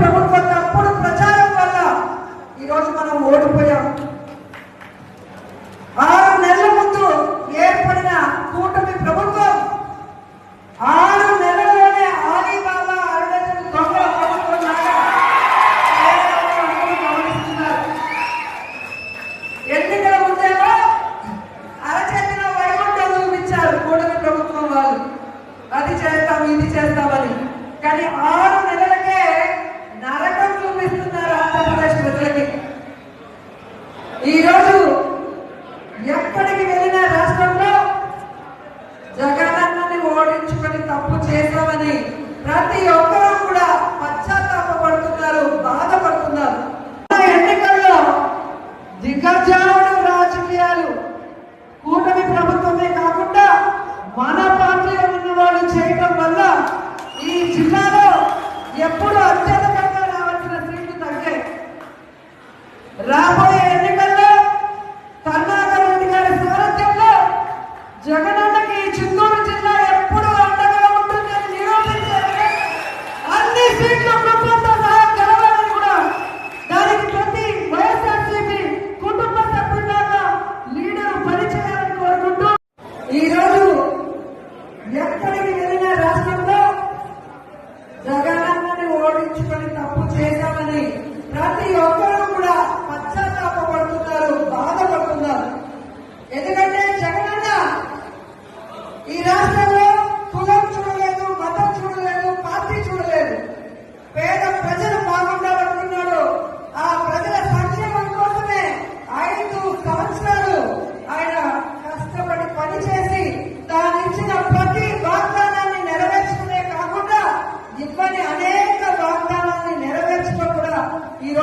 ప్రభుత్వం తప్పుడు ప్రచారం వల్ల ఈరోజు మనం ఓడిపోయాం. ఈరోజు ఎప్పటికి వెళ్ళిన రాష్ట్రంలో జగనన్నని ఓడించుకొని తప్పు చేశామని ప్రతి ఒక్కరూ కూడా పశ్చాత్తాపడుతున్నారు బాధపడుతున్నారు. ఎన్నికల్లో దిగజాడు రాజకీయాలు కూటమి ప్రభుత్వమే కాకుండా మన పార్టీలో ఉన్న వాళ్ళు చేయటం వల్ల ఈ జిల్లాలో ఎప్పుడు అత్యధికంగా రావాల్సిన సీట్లు తగ్గాయి. రాబోయే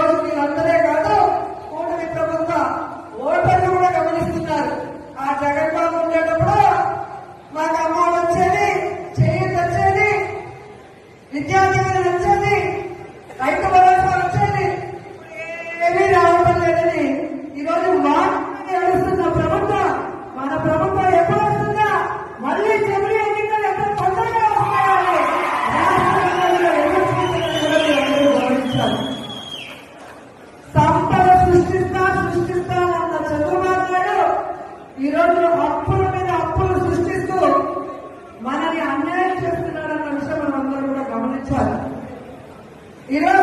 ఈరోజు వీళ్ళందరే కాదు కూటమి ప్రభుత్వ ఓటర్లు కూడా గమనిస్తున్నారు. ఆ జగన్ ఈరోజు అప్పుల మీద అప్పులు సృష్టిస్తూ మనని అన్యాయం చేస్తున్నారన్న విషయం మనం అందరూ కూడా గమనించాలి. ఈరోజు